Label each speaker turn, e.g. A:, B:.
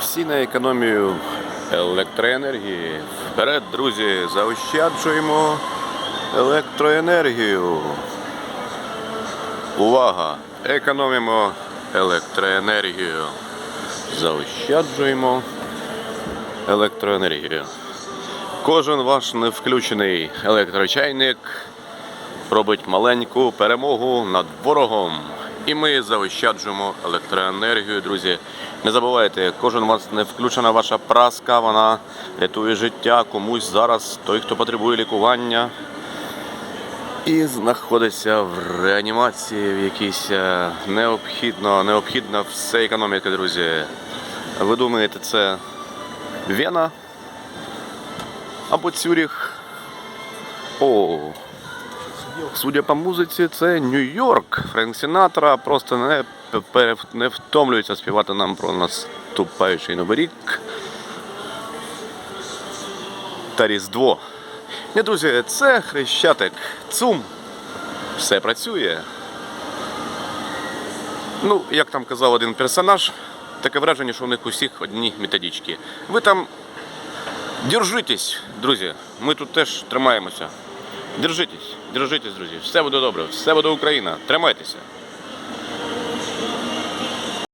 A: Всі на економію електроенергії. Вперед, друзі, заощаджуємо електроенергію. Увага! Економимо електроенергію. Заощаджуємо електроенергію. Кожен ваш невключений електрочайник робить маленьку перемогу над ворогом. І ми заощаджуємо електроенергію, друзі. Не забувайте, кожен у вас не включена ваша праска, вона рятує життя комусь зараз, той, хто потребує лікування. І знаходиться в реанімації в якійсь е, необхідно, необхідна все економіка, друзі. Ви думаєте, це Вена або Цюріх? О, Судя по музиці, це Нью-Йорк. Френк Сінатра просто не, не втомлюється співати нам про наступаючий новий рік. Та Різдво. Ні, друзі, це хрещатик. Цум. Все працює. Ну, як там казав один персонаж, таке враження, що у них усіх одні методички. Ви там держитесь, друзі. Ми тут теж тримаємося. Держитесь, держитесь, друзі. Все буде добре, все буде Україна. Тримайтеся.